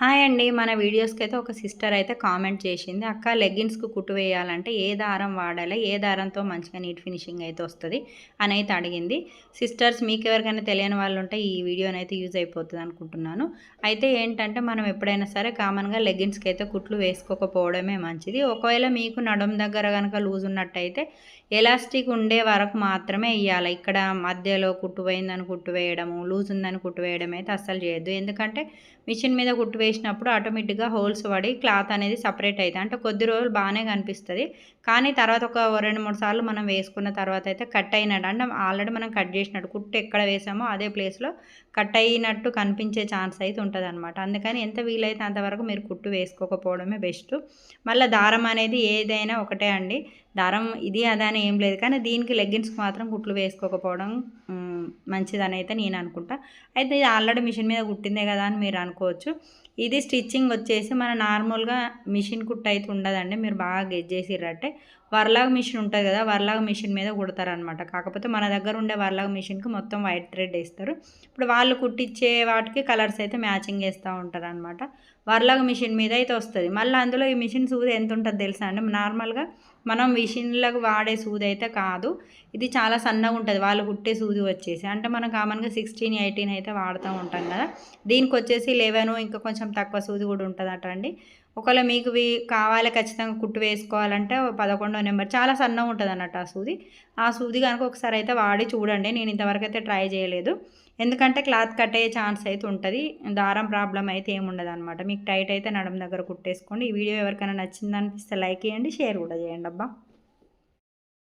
Hi అండి. మన వీడియోస్కి అయితే ఒక సిస్టర్ అయితే కామెంట్ చేసింది అక్క లెగ్గిన్స్కి కుట్టు వేయాలంటే ఏ దారం వాడాలి? ఏ దారంతో మంచిగా నీట్ ఫినిషింగ్ అయితే వస్తుంది? అని అయితే అడిగింది. సిస్టర్స్ మీకు ఎవరికైనా తెలియని వాళ్ళు ఉంటే ఈ వీడియోని అయితే యూజ్ అయిపోతుంది అనుకుంటున్నాను. అయితే ఏంటంటే మనం ఎప్పుడైనా సరే కామన్గా లెగ్గిన్స్కి అయితే కుట్లు వేసుకోకపోవడమే మంచిది. ఒకవేళ మీకు నడుం దగ్గర కనుక లూజ్ ఉన్నట్టయితే ఎలాస్టిక్ ఉండే వరకు మాత్రమే ఇవ్వాలి ఇక్కడ మధ్యలో కుట్టు పోయిందని కుట్టు వేయడము లూజ్ ఉందని కుట్టు వేయడం అయితే అస్సలు చేయొద్దు. ఎందుకంటే మిషన్ మీద కుట్టు వేసినప్పుడు ఆటోమేటిక్గా హోల్స్ పడి క్లాత్ అనేది సపరేట్ అవుతుంది. అంటే కొద్ది రోజులు బాగానే కనిపిస్తుంది. కానీ తర్వాత ఒక రెండు మూడు సార్లు మనం వేసుకున్న తర్వాత అయితే కట్ అయినట్టు అంటే ఆల్రెడీ మనం కట్ చేసినట్టు కుట్టు ఎక్కడ వేసామో అదే ప్లేస్లో కట్ అయినట్టు కనిపించే ఛాన్స్ అయితే ఉంటుంది అనమాట అందుకని ఎంత వీలైతే అంతవరకు మీరు కుట్టు వేసుకోకపోవడమే బెస్ట్. మళ్ళీ దారం అనేది ఏదైనా ఒకటే అండి. దారం ఇది అదని ఏం లేదు. కానీ దీనికి లెగ్గిన్స్కి మాత్రం కుట్లు వేసుకోకపోవడం మంచిదని అయితే నేను అనుకుంటా అయితే ఇది ఆల్రెడీ మిషన్ మీద కుట్టిందే కదా అని మీరు అనుకోవచ్చు. ఇది స్టిచ్చింగ్ వచ్చేసి మన నార్మల్గా మిషన్ కుట్ట అయితే ఉండదండి. మీరు బాగా గెజ్ చేసిర్రంటే వర్లాగ్ మిషన్ ఉంటుంది కదా వర్లాగ్ మిషన్ మీద కుడతారనమాట కాకపోతే మన దగ్గర ఉండే వర్లాగ్ మిషన్కి మొత్తం వైట్ థ్రెడ్ వేస్తారు. ఇప్పుడు వాళ్ళు కుట్టించే వాటికి కలర్స్ అయితే మ్యాచింగ్ వేస్తూ ఉంటారు అనమాట వర్లాగ్ మిషన్ మీద అయితే వస్తుంది. మళ్ళీ అందులో ఈ మిషన్ సూది ఎంత ఉంటుంది తెలుసా అండి? నార్మల్గా మనం మిషన్లకు వాడే సూది అయితే కాదు. ఇది చాలా సన్నగా ఉంటుంది. వాళ్ళు కుట్టే సూది వచ్చేసి. అంటే మనం కామన్గా సిక్స్టీన్ ఎయిటీన్ అయితే వాడుతూ ఉంటాం కదా. దీనికి వచ్చేసి లెవెన్ ఇంకా కొంచెం తక్కువ సూది కూడా ఉంటుంది అండి. ఒకవేళ మీకు కావాలి ఖచ్చితంగా కుట్టు వేసుకోవాలంటే పదకొండో నెంబర్. చాలా సన్నగా ఉంటుంది అన్నట్టు ఆ సూది. ఆ సూది కనుక ఒకసారి అయితే వాడి చూడండి. నేను ఇంతవరకు అయితే ట్రై చేయలేదు. ఎందుకంటే క్లాత్ కట్ అయ్యే ఛాన్స్ అయితే ఉంటుంది. దారం ప్రాబ్లం అయితే ఏముండదు అనమాట మీకు టైట్ అయితే నడుము దగ్గర కుట్టేసుకోండి. ఈ వీడియో ఎవరికైనా నచ్చిందనిపిస్తే లైక్ చేయండి. షేర్ కూడా చేయండి అబ్బా.